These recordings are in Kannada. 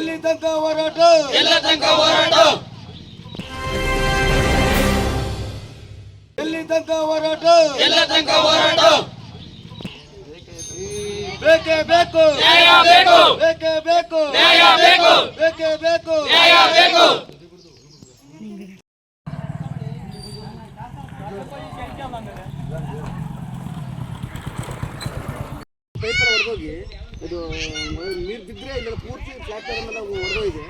ಎಲ್ಲಿ ತನಕ ಹೋರಾಟ? ಎಲ್ಲ ತನಕ ಹೋರಾಟ? ಎಲ್ಲಿ ತನಕ ಹೋರಾಟ? ಎಲ್ಲ ತನಕ ಹೋರಾಟ? ಬೇಕೇ ಬೇಕು. ನ್ಯಾಯ ಬೇಕು. ಬೇಕೇ ಬೇಕು. ನ್ಯಾಯ ಬೇಕು. ಬೇಕೇ ಬೇಕು. ನ್ಯಾಯ ಬೇಕು. ಪೈಪರ್ ಹೊಡೆದೋಗಿ ಇದು ನೀರು ಬಿದ್ದರೆ ಇಲ್ಲ ಪೂರ್ತಿ ಪ್ಲಾಟ್ಫಾರ್ಮ್ ಎಲ್ಲ ಹೊಡೆದೋಗಿದೆ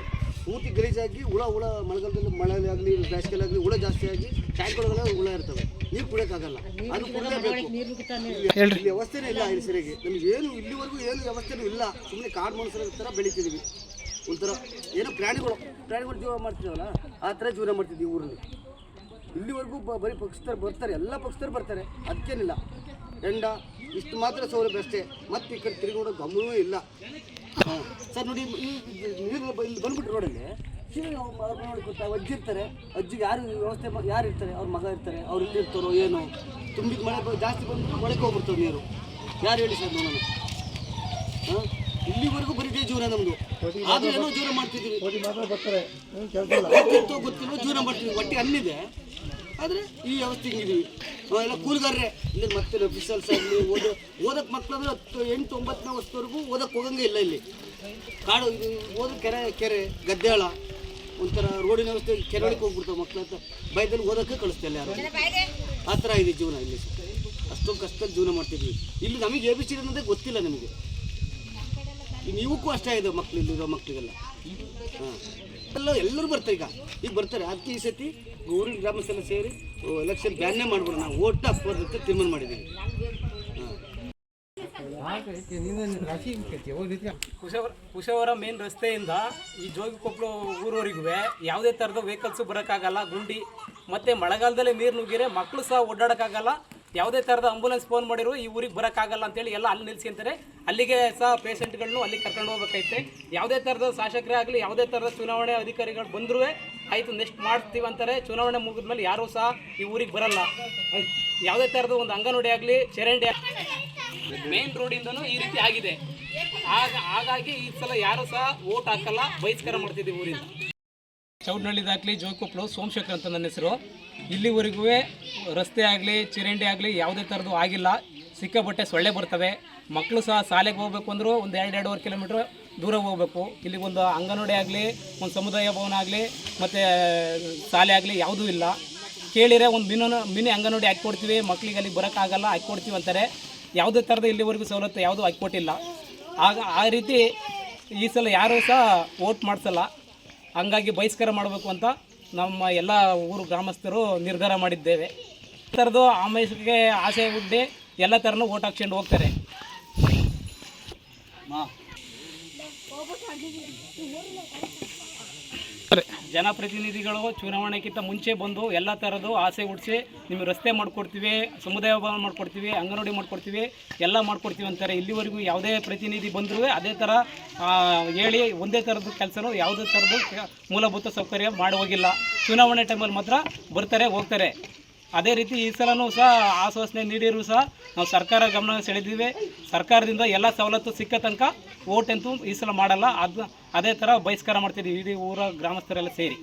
ಪೂರ್ತಿ ಗಲೀಜಾಗಿ ಹುಳ ಹುಳ ಮಳೆಗಾಲದಲ್ಲಿ ಮಳೆಯಲ್ಲಿ ಆಗಲಿ ಬೇಸಿಗೆಯಲ್ಲಿ ಆಗಲಿ ಹುಳ ಜಾಸ್ತಿ ಆಗಿ ಟ್ಯಾಂಕ್ ಒಳಗೆಲ್ಲ ಹುಳ ಇರ್ತವೆ. ನೀರು ಕುಡಿಯೋಕ್ಕಾಗಲ್ಲ ಅದು ಕುಡಿಯಬೇಕು. ಇಲ್ಲಿ ಇಲ್ಲಿ ವ್ಯವಸ್ಥೆನೇ ಇಲ್ಲ ಇಲ್ಲಿ ಸರಿಯಾಗಿ. ನಮ್ಗೆ ಏನು ಇಲ್ಲಿವರೆಗೂ ಏನು ವ್ಯವಸ್ಥೆನೂ ಇಲ್ಲ. ಸುಮ್ಮನೆ ಕಾಡು ಮನುಷ್ಯರ ಥರ ಬೆಳಿತಿದ್ದೀವಿ ಒಂಥರ ಏನೋ ಪ್ರಾಣಿಗಳು ಪ್ರಾಣಿಗಳು ಜೀವನ ಮಾಡ್ತಿದ್ದಾವಲ್ಲ ಆ ಥರ ಜೀವನ ಮಾಡ್ತಿದ್ದೀವಿ ಊರಲ್ಲಿ. ಇಲ್ಲಿವರೆಗೂ ಬ- ಬರೀ ಪಕ್ಷಸ್ಥರು ಬರ್ತಾರೆ. ಎಲ್ಲ ಪಕ್ಷಸ್ಥರು ಬರ್ತಾರೆ. ಅದಕ್ಕೇನಿಲ್ಲ. ಎಂಡ ಇಷ್ಟು ಮಾತ್ರ ಸೌಲಭ್ಯ ಅಷ್ಟೇ. ಮತ್ತೆ ಈ ಕಡೆ ತಿರುಗೋಡೋ ಗಮನವೂ ಇಲ್ಲ. ಸರ್ ನೋಡಿ ನೀರು ಇಲ್ಲಿ ಬಂದ್ಬಿಟ್ಟು ರೋಡಲ್ಲಿ ಅಜ್ಜಿ ಇರ್ತಾರೆ. ಅಜ್ಜಿಗೆ ಯಾರು ವ್ಯವಸ್ಥೆ ಯಾರು ಇರ್ತಾರೆ? ಅವ್ರ ಮಗ ಇರ್ತಾರೆ. ಅವ್ರು ಇಲ್ಲಿ ಇರ್ತಾರೋ ಏನು. ತುಂಬಿದ ಮಳೆ ಜಾಸ್ತಿ ಬಂದು ಒಳಗೆ ಹೋಗ್ಬಿಡ್ತಾವೆ ನೀರು. ಯಾರು ಹೇಳಿ ಸರ್ ನೋಡೋಣ? ಹಾಂ? ಇಲ್ಲಿವರೆಗೂ ಬರೀ ಇದೇ ಜೀವನ ನಮ್ಮದು ಆದ್ರೂ ಏನೋ ಜೀವನ ಮಾಡ್ತಿದ್ದೀವಿ. ಗೊತ್ತಿಲ್ಲ ಜೀವನ ಮಾಡ್ತೀವಿ ಒಟ್ಟಿಗೆ ಅನ್ನಿದೆ ಆದರೆ ಈ ವ್ಯವಸ್ಥೆ ಹಿಂಗಿದೀವಿ ಎಲ್ಲ ಕೂಲ್ಗಾರ್ರೆ ಇಲ್ಲಿ ಮತ್ತೆ ಅಫಿಷಿಯಲ್ಸ್ ಆಗಲಿ, ಓದ ಓದಕ್ಕೆ ಮಕ್ಕಳು ಅಂದ್ರೆ ಹತ್ತು, ಎಂಟು, ಒಂಬತ್ತನೇ ವರ್ಷದವರೆಗೂ ಓದಕ್ಕೆ ಹೋಗಂಗೆ ಇಲ್ಲ ಇಲ್ಲಿ. ಕಾಡು ಓದೋ ಕೆರೆ ಕೆರೆ ಗದ್ದೆಳ ಒಂಥರ ರೋಡಿನ ವ್ಯವಸ್ಥೆ ಕೆರೆ ಒಳಗೆ ಹೋಗ್ಬಿಡ್ತಾವೆ ಮಕ್ಕಳು ಅಂತ. ಬೈದಲ್ಲಿ ಓದೋಕ್ಕೆ ಕಳಿಸ್ತಿಲ್ಲ ಯಾರು. ಆ ಥರ ಇದೆ ಜೀವನ ಇಲ್ಲಿ. ಅಷ್ಟೊಂದು ಕಷ್ಟದಲ್ಲಿ ಜೀವನ ಮಾಡ್ತಿದ್ವಿ ಇಲ್ಲಿ ನಮಗೆ ಎ ಬಿ ಸಿ ಅನ್ನೋದೇ ಗೊತ್ತಿಲ್ಲ ನಿಮಗೆ. ನೀವಕ್ಕೂ ಅಷ್ಟೇ ಇದೆ ಮಕ್ಳು, ಇಲ್ಲಿರೋ ಮಕ್ಕಳಿಗೆಲ್ಲ ಹಾಂ. ಎಲ್ಲ ಎಲ್ಲರೂ ಬರ್ತಾರೆ ಈಗ. ಈಗ ಬರ್ತಾರೆ. ಅದಕ್ಕೆ ಈ ಸತಿ ಊರಿನ ಗ್ರಾಮಸ್ಥೆಲ್ಲ ಸೇರಿ ಎಲೆಕ್ಷನ್ ಬ್ಯಾನ್ನೇ ಮಾಡ್ಬೋದು ನಾವು ಓಟ್ ಹಾಕ್ಬಾರ್ದು ಅಂತ ತೀರ್ಮಾನ ಮಾಡಿದ್ದೀವಿ. ಕುಶವರ ಕುಶವರ ಮೇನ್ ರಸ್ತೆಯಿಂದ ಈ ಜೋಗಿಕೊಪ್ಪಲು ಊರವರೆಗೂ ಯಾವುದೇ ಥರದ ವೆಹಿಕಲ್ಸು ಬರೋಕ್ಕಾಗಲ್ಲ. ಗುಂಡಿ ಮತ್ತು ಮಳೆಗಾಲದಲ್ಲಿ ನೀರು ನುಗ್ಗಿರೆ ಮಕ್ಕಳು ಸಹ ಓಡಾಡೋಕ್ಕಾಗಲ್ಲ. ಯಾವುದೇ ಥರದ ಆಂಬುಲೆನ್ಸ್ ಫೋನ್ ಮಾಡಿದ್ರು ಈ ಊರಿಗೆ ಬರೋಕ್ಕಾಗಲ್ಲ ಅಂತೇಳಿ ಎಲ್ಲ ಅಲ್ಲಿ ಅಂತಾರೆ. ಅಲ್ಲಿಗೆ ಸಹ ಪೇಷಂಟ್ಗಳನ್ನು ಅಲ್ಲಿ ಕರ್ಕೊಂಡು ಹೋಗ್ಬೇಕೈತೆ ಯಾವುದೇ ಥರದ ಶಾಸಕರೇ ಆಗಲಿ, ಯಾವುದೇ ಥರದ ಚುನಾವಣೆ ಅಧಿಕಾರಿಗಳು ಬಂದರೂ ಆಯಿತು ನೆಕ್ಸ್ಟ್ ಮಾಡ್ತೀವಿ ಅಂತಾರೆ. ಚುನಾವಣೆ ಮುಗಿದ ಮೇಲೆ ಯಾರೂ ಸಹ ಈ ಊರಿಗೆ ಬರಲ್ಲ. ಯಾವುದೇ ಥರದ ಒಂದು ಅಂಗನವಾಡಿ ಆಗಲಿ, ಚರಂಡಿ ಮೇನ್ ರೋಡಿಂದನೂ ಈ ರೀತಿ ಆಗಿದೆ. ಆಗ, ಹಾಗಾಗಿ ಈ ಸಲ ಯಾರು ಸಹ ವೋಟ್ ಹಾಕಲ್ಲ, ಬಹಿಷ್ಕಾರ ಮಾಡ್ತಿದ್ದೀವಿ ಊರಿಂದ. ಚೌಡ್ನಳ್ಳಿ ದಾಖಲೆ ಜೋಯಿಕೊಪ್ಪಲು ಸೋಮಶೇಖರ್ ಅಂತ ನನ್ನ ಹೆಸರು. ಇಲ್ಲಿವರೆಗೂ ರಸ್ತೆ ಆಗಲಿ, ಚರಂಡಿ ಆಗಲಿ ಯಾವುದೇ ಥರದ್ದು ಆಗಿಲ್ಲ. ಸಿಕ್ಕಾಪಟ್ಟೆ ಸೊಳ್ಳೆ ಬರ್ತವೆ. ಮಕ್ಕಳು ಸಹ ಶಾಲೆಗೆ ಹೋಗ್ಬೇಕು ಅಂದರೂ ಒಂದು ಎರಡು, ಎರಡೂವರೆ ಕಿಲೋಮೀಟ್ರ್ ದೂರ ಹೋಗ್ಬೇಕು. ಇಲ್ಲಿಗೊಂದು ಒಂದು ಅಂಗನವಾಡಿ ಆಗಲಿ, ಒಂದು ಸಮುದಾಯ ಭವನ ಆಗಲಿ, ಮತ್ತು, ಶಾಲೆ ಆಗಲಿ ಯಾವುದೂ ಇಲ್ಲ. ಕೇಳಿದರೆ ಒಂದು ಮಿನ, ಮಿನಿ ಅಂಗನವಾಡಿ ಹಾಕ್ಕೊಡ್ತೀವಿ ಮಕ್ಕಳಿಗೆ ಅಲ್ಲಿ ಬರೋಕ್ಕಾಗಲ್ಲ ಹಾಕ್ಕೊಡ್ತೀವಿ ಅಂತಾರೆ. ಯಾವುದೇ ಥರದ ಇಲ್ಲಿವರೆಗೂ ಸವಲತ್ತು ಯಾವುದೂ ಹಾಕ್ಕೊಟ್ಟಿಲ್ಲ ಆಗ ಆ ರೀತಿ ಈ ಸಲ ಯಾರೂ ಸಹ ವೋಟ್ ಮಾಡಿಸಲ್ಲ. ಹಂಗಾಗಿ ಬಹಿಷ್ಕಾರ ಮಾಡಬೇಕು ಅಂತ ನಮ್ಮ ಎಲ್ಲ ಊರು ಗ್ರಾಮಸ್ಥರು ನಿರ್ಧಾರ ಮಾಡಿದ್ದೇವೆ. ಥರದ್ದು ಆಮೇಶಕ್ಕೆ ಆಸೆ ಹುಡ್ಡೆ ಎಲ್ಲ ಥರನೂ ಓಟ್ ಹಾಕ್ಸ್ಕೊಂಡು ಹೋಗ್ತಾರೆ. ಜನಪ್ರತಿನಿಧಿಗಳು ಚುನಾವಣೆಗಿಂತ ಮುಂಚೆ ಬಂದು ಎಲ್ಲ ಥರದ್ದು ಆಸೆ ಹುಡ್ಸಿ ನಿಮಗೆ ರಸ್ತೆ ಮಾಡಿಕೊಡ್ತೀವಿ, ಸಮುದಾಯ ಭವನ ಮಾಡಿಕೊಡ್ತೀವಿ, ಅಂಗನವಾಡಿ ಮಾಡಿಕೊಡ್ತೀವಿ, ಎಲ್ಲ ಮಾಡಿಕೊಡ್ತೀವಿ ಅಂತಾರೆ. ಇಲ್ಲಿವರೆಗೂ ಯಾವುದೇ ಪ್ರತಿನಿಧಿ ಬಂದರೂ ಅದೇ ಥರ ಹೇಳಿ ಒಂದೇ ಥರದ ಕೆಲಸನೂ ಯಾವುದೇ ಥರದ್ದು ಮೂಲಭೂತ ಸೌಕರ್ಯ ಮಾಡಿ ಹೋಗಿಲ್ಲ. ಚುನಾವಣೆ ಟೈಮಲ್ಲಿ ಮಾತ್ರ ಬರ್ತಾರೆ, ಹೋಗ್ತಾರೆ. ಅದೇ ರೀತಿ ಈ ಸಲನೂ ಸಹ ಆಶ್ವಾಸನೆ ನೀಡಿರೂ ಸಹ ನಾವು ಸರ್ಕಾರ ಗಮನ ಸೆಳೆದಿವೆ ಸರ್ಕಾರದಿಂದ ಎಲ್ಲ ಸವಲತ್ತು ಸಿಕ್ಕ ತನಕ ಓಟ್ ಅಂತೂ ಈ ಸಲ ಮಾಡಲ್ಲ. ಅದು ಅದೇ ಥರ ಬಹಿಷ್ಕಾರ ಮಾಡ್ತೀವಿ ಇಡೀ ಊರ ಗ್ರಾಮಸ್ಥರೆಲ್ಲ ಸೇರಿ.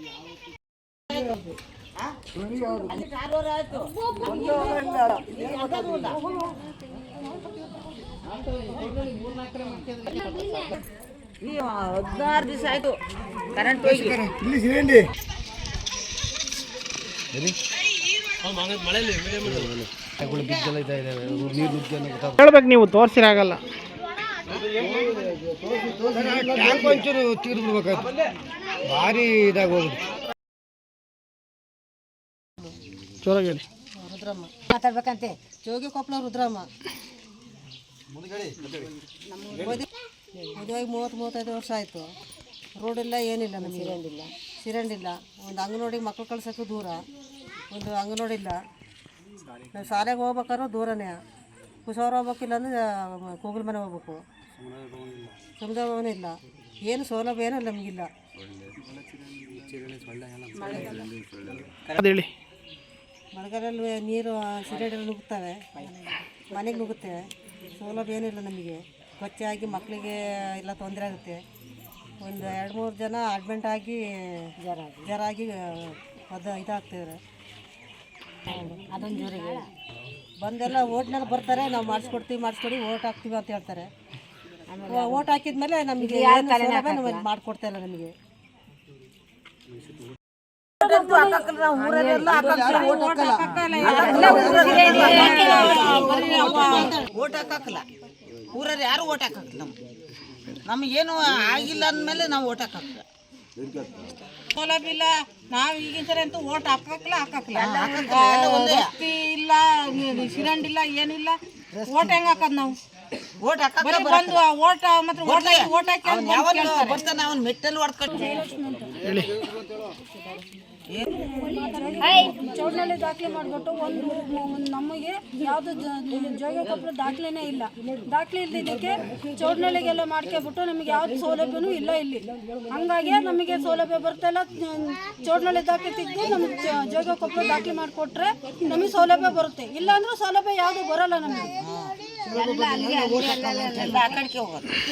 ಹದಿನಾರು ದಿವಸ ಆಯ್ತು ಕರೆಂಟ್ ಹೋಗಿ ಹೇಳ್ಬೇಕು ನೀವು ತೋರಿಸಿರಾಗಲ್ಲ. ಟ್ಯಾಂಕ್ ಒಂಚೂರು ತೀರ್ದು ಬಿಡ್ಬೇಕಾಯ್ತು. ಭಾರಿ ಇದಾಗಿ ಹೋಗ್ಬಿಟ್ಟು ಜೋರಾಗಿ ಹೇಳಿ ರುದ್ರಮ್ಮ. ಮಾತಾಡ್ಬೇಕಂತೆ. ಜೋಗಿ ಕೊಪ್ಪಳ ರುದ್ರಮ್ಮ. ಮದುವೆಗೆ ಮೂವತ್ತು ಮೂವತ್ತೈದು ವರ್ಷ ಆಯಿತು. ರೋಡ್ ಇಲ್ಲ ಏನಿಲ್ಲ ನಮಗೆ. ಸಿರಂಡಿಲ್ಲ. ಸಿರಂಡಿಲ್ಲ. ಒಂದು ಅಂಗನವಾಡಿಗೆ ಮಕ್ಕಳು ಕಳ್ಸೋಕ್ಕೂ ದೂರ. ಒಂದು ಅಂಗನವಾಡಿ ನೋಡಿಲ್ಲ ನಾವು ಶಾಲೆಗೆ ಹೋಗ್ಬೇಕಾದ್ರು ದೂರನೇ. ಕುಶವರ ಹೋಗ್ಬೇಕಿಲ್ಲ ಅಂದರೆ ಕೂಗಲ್ ಮನೆ ಹೋಗ್ಬೇಕು. ಸಮುದಾಯ ಭವನ ಇಲ್ಲ ಏನು ಸೌಲಭ್ಯ ಏನೂ ನಮಗಿಲ್ಲ. ಮಳೆಗಾಲಲ್ಲಿ ಹೇಳಿ. ಮಳೆಗಾಲದಲ್ಲಿ ನೀರು ಸಿಲಿಂಡರ್ ನುಗ್ಗುತ್ತವೆ ಮನೆಗೆ ನುಗ್ಗುತ್ತೆ. ಸೌಲಭ್ಯ ಏನಿಲ್ಲ ನಮಗೆ. ಕೊಚ್ಚೆಯಾಗಿ ಆಗಿ ಮಕ್ಕಳಿಗೆ ಎಲ್ಲ ತೊಂದರೆ ಆಗುತ್ತೆ. ಒಂದು ಎರಡು ಮೂರು ಜನ ಅಡ್ಮಿಂಟ್ ಆಗಿ ಜ್ವರ ಜ್ವರ ಆಗಿ ಅದು ಇದಾಗ್ತಿದ್ದಾರೆ ಅದೊಂದು ಜೋರಿಗೆ ಬಂದೆಲ್ಲ ಓಟ್ನಲ್ಲಿ ಬರ್ತಾರೆ ನಾವು ಮಾಡಿಸ್ಕೊಡ್ತೀವಿ ಮಾಡಿಸ್ಕೊಡಿ ಓಟ್ ಹಾಕ್ತೀವಿ ಅಂತ ಹೇಳ್ತಾರೆ. ಓಟ್ ಹಾಕಿದ್ಮೇಲೆ ನಮಗೆ ಏನು ಸೌಲಭ್ಯ ನಮಗೆ ಮಾಡಿಕೊಡ್ತಾ ಇಲ್ಲ ನಮಗೆ. ಓಟ್ ಹಾಕಲ್ಲ. ಊರಲ್ಲಿ ಯಾರು ಓಟ್ ಹಾಕಲ್ಲ? ನಮ್ಗೆ ಏನು ಆಗಿಲ್ಲ ಅಂದ್ಮೇಲೆ ನಾವು ಓಟ್ ಹಾಕಲ್ಲ. ಸೌಲಭ್ಯ ನಾವು ಈಗಿನ ಸರಿ ಅಂತೂ ಓಟ್ ಹಾಕಲ್ಲ ಹಾಕಲ್ಲ ವಸತಿ ಇಲ್ಲ ಸಿರಂಡ್ ಇಲ್ಲ ಏನಿಲ್ಲ ಓಟ್ ಹೆಂಗ್ ಹಾಕದ್ ನಾವು? ಓಟ್ ಬಂದು ಓಟ್ ಮಾತ್ರ ಓಟ್ ಹಾಕಿ ಓಟ್ ಹಾಕಿ. ಬರ್ತಾನೆ ಅವ್ನು ಮೆಟ್ಟಲ್ಲಿ ಹೊಡ್ಕೊಂಡು. ಚೌಡ್ನಲ್ಲಿ ದಾಖಲೆ ಮಾಡಿಬಿಟ್ಟು ಒಂದು ನಮಗೆ ಯಾವುದು ಜೋಗ ಕೊಪ್ಪಳ ದಾಖಲೆನೇ ಇಲ್ಲ. ದಾಖಲೆ ಇಲ್ದಿದ್ದಕ್ಕೆ ಚೌಡ್ನಳ್ಳಿಗೆಲ್ಲ ಮಾಡ್ಕೊಬಿಟ್ಟು ನಮಗೆ ಯಾವ್ದು ಸೌಲಭ್ಯನೂ ಇಲ್ಲ ಇಲ್ಲಿ. ಹಂಗಾಗಿ ನಮಗೆ ಸೌಲಭ್ಯ ಬರ್ತಾಯಿಲ್ಲ ಚೌಡ್ನಳ್ಳಿ ದಾಖಲೆ ತೆಗೆದು ನಮಗೆ ಜೋಗ ಕೊಪ್ಪಳ ದಾಖಲೆ ಮಾಡಿಕೊಟ್ರೆ ನಮಗೆ ಸೌಲಭ್ಯ ಬರುತ್ತೆ. ಇಲ್ಲಾಂದ್ರೆ ಸೌಲಭ್ಯ ಯಾವುದು ಬರಲ್ಲ ನಮಗೆ.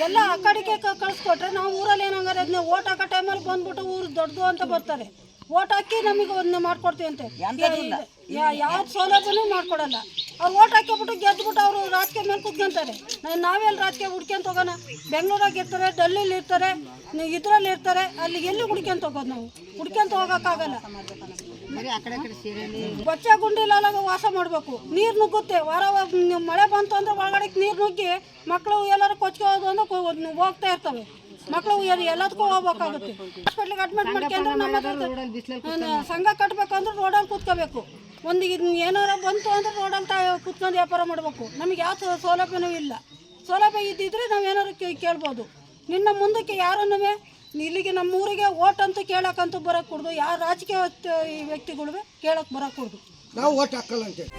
ಎಲ್ಲ ಆ ಕಡೆಗೆ ಕಳ್ಸ್ಕೊಟ್ರೆ ನಾವು ಊರಲ್ಲಿ ಏನಂಗಾರೆ ಅದನ್ನ ಓಟ್ ಹಾಕೋ ಟೈಮಲ್ಲಿ ಬಂದ್ಬಿಟ್ಟು ಊರು ದೊಡ್ಡದು ಅಂತ ಬರ್ತಾರೆ. ಓಟ್ ಹಾಕಿ ನಮಗೆ ಒಂದು ಮಾಡ್ಕೊಡ್ತೀವಿ ಅಂತೆ. ಯಾವ ಸೌಲಭ್ಯನೂ ಮಾಡ್ಕೊಡಲ್ಲ. ಅವ್ರು ಓಟ್ ಹಾಕಿಬಿಟ್ಟು ಗೆದ್ದುಬಿಟ್ಟು ಅವರು ರಾಜಕೀಯ ಮೇಲೆ ಕುತ್ಕೊಂತಾರೆ. ನಾವೆಲ್ಲ ರಾಜಕೀಯ ಹುಡ್ಕೊಂತ ಹೋಗೋಣ? ಬೆಂಗಳೂರಾಗ ಇರ್ತಾರೆ ಡೆಲ್ಲಿಲಿ ಇರ್ತಾರೆ ಇದರಲ್ಲಿ ಇರ್ತಾರೆ ಅಲ್ಲಿ ಎಲ್ಲಿ ಹುಡ್ಕೊಂತ ಹೋಗೋದು ನಾವು? ಹುಡ್ಕೊಂತ ಹೋಗೋಕ್ಕಾಗಲ್ಲ. ಬಚ್ಚ ಗುಂಡಿಲಾಗ ವಾಸ ಮಾಡಬೇಕು. ನೀರು ನುಗ್ಗುತ್ತೆ. ವಾರ ಮಳೆ ಬಂತು ಅಂದ್ರೆ ಒಳಗಡೆ ನೀರು ನುಗ್ಗಿ ಮಕ್ಕಳು ಎಲ್ಲರೂ ಕೊಚ್ಕೋದು ಅಂದ್ರೆ ಹೋಗ್ತಾ ಇರ್ತವೆ. ಮಕ್ಕಳು ಎಲ್ಲದಕ್ಕೂ ಹೋಗ್ಬೇಕಾಗುತ್ತೆ. ಹಾಸ್ಪಿಟ್ಲಿಗೆ ಅಡ್ಮಿಟ್ ಮಾಡ್ಕೊಂಡ್ರೆ ನಮ್ಮ ಹತ್ರ ನಾನು ಸಂಘ ಕಟ್ಟಬೇಕಂದ್ರೆ ರೋಡಲ್ಲಿ ಕೂತ್ಕೋಬೇಕು. ಒಂದು ಇದು ಏನಾರ ಬಂತು ಅಂದ್ರೆ ರೋಡಲ್ಲಿ ತಾ ಕೂತ್ಕೊಂಡು ವ್ಯಾಪಾರ ಮಾಡಬೇಕು. ನಮಗೆ ಯಾವ ಸೌಲಭ್ಯವೂ ಸೌಲಭ್ಯನೂ ಇಲ್ಲ. ಸೌಲಭ್ಯ ಇದ್ದಿದ್ರೆ ನಾವು ಏನಾರು ಕೇಳ್ಬೋದು. ನಿನ್ನ ಮುಂದಕ್ಕೆ ಯಾರನ್ನು ಇಲ್ಲಿಗೆ ನಮ್ಮ ಊರಿಗೆ ಓಟ್ ಅಂತ ಕೇಳಕ್ಕಂತೂ ಬರೋಕೆ ಕೊಡ್ದು. ಯಾರು ರಾಜಕೀಯ ವ್ಯಕ್ತಿಗಳು ಕೇಳಕ್ಕೆ ಬರೋಕೆ ಕೊಡ್ದು. ನಾವು ಓಟ್ ಹಾಕಲ್ಲ ಅಂತೇಳಿ